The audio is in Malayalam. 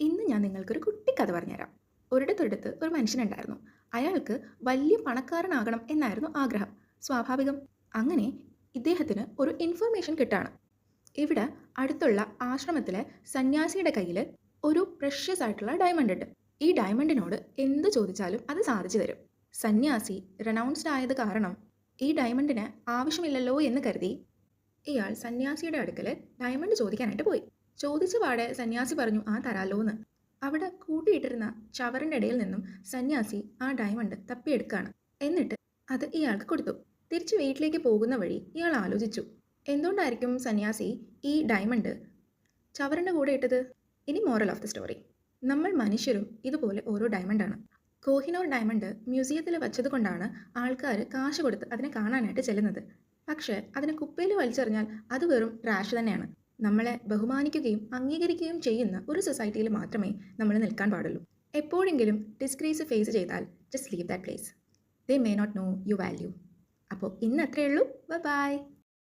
ഇന്ന് ഞാൻ നിങ്ങൾക്കൊരു കുട്ടി കഥ പറഞ്ഞുതരാം. ഒരിടത്തൊരിടത്ത് ഒരു മനുഷ്യനുണ്ടായിരുന്നു. അയാൾക്ക് വലിയ പണക്കാരനാകണം എന്നായിരുന്നു ആഗ്രഹം. സ്വാഭാവികം. അങ്ങനെ ഇദ്ദേഹത്തിന് ഒരു ഇൻഫർമേഷൻ കിട്ടാണ്. ഇവിടെ അടുത്തുള്ള ആശ്രമത്തിലെ സന്യാസിയുടെ കയ്യിൽ ഒരു പ്രഷ്യസ് ആയിട്ടുള്ള ഡയമണ്ട് ഉണ്ട്. ഈ ഡയമണ്ടിനോട് എന്ത് ചോദിച്ചാലും അത് സാധിച്ചു തരും. സന്യാസി റെനൗൺസ്ഡ് ആയത് കാരണം ഈ ഡയമണ്ടിന് ആവശ്യമില്ലല്ലോ എന്ന് കരുതി ഇയാൾ സന്യാസിയുടെ അടുക്കൽ ഡയമണ്ട് ചോദിക്കാനായിട്ട് പോയി. ചോദിച്ച പാടെ സന്യാസി പറഞ്ഞു ആ തരാലോന്ന്. അവിടെ കൂട്ടിയിട്ടിരുന്ന ചവറിന്റെ ഇടയിൽ നിന്നും സന്യാസി ആ ഡയമണ്ട് തപ്പിയെടുക്കുകയാണ് എന്നിട്ട് അത് ഇയാൾക്ക് കൊടുത്തു. തിരിച്ച് വീട്ടിലേക്ക് പോകുന്ന വഴി ഇയാൾ ആലോചിച്ചു. എന്തുകൊണ്ടായിരിക്കും സന്യാസി ഈ ഡയമണ്ട് ചവറിന്റെ കൂടെ ഇട്ടത്? ഇനി മോറൽ ഓഫ് ദി സ്റ്റോറി നമ്മൾ മനുഷ്യരും ഇതുപോലെ ഓരോ ഡയമണ്ടാണ് കോഹിനോർ ഡയമണ്ട് മ്യൂസിയത്തിൽ വച്ചത് കൊണ്ടാണ് ആൾക്കാർ കാശ് കൊടുത്ത് അതിനെ കാണാനായിട്ട് ചെല്ലുന്നത്. പക്ഷേ അതിനെ കുപ്പയിൽ വലിച്ചെറിഞ്ഞാൽ അത് വെറും ട്രാഷ് തന്നെയാണ്. നമ്മളെ ബഹുമാനിക്കുകയും അംഗീകരിക്കുകയും ചെയ്യുന്ന ഒരു സൊസൈറ്റിയിൽ മാത്രമേ നമ്മൾ നിൽക്കാൻ പാടുള്ളൂ. എപ്പോഴെങ്കിലും ഡിസ്ക്രീസ് ഫേസ് ചെയ്താൽ just leave that place they may not know you value അപ്പോൾ ഇന്ന് അത്രയേ ഉള്ളൂ. ബൈ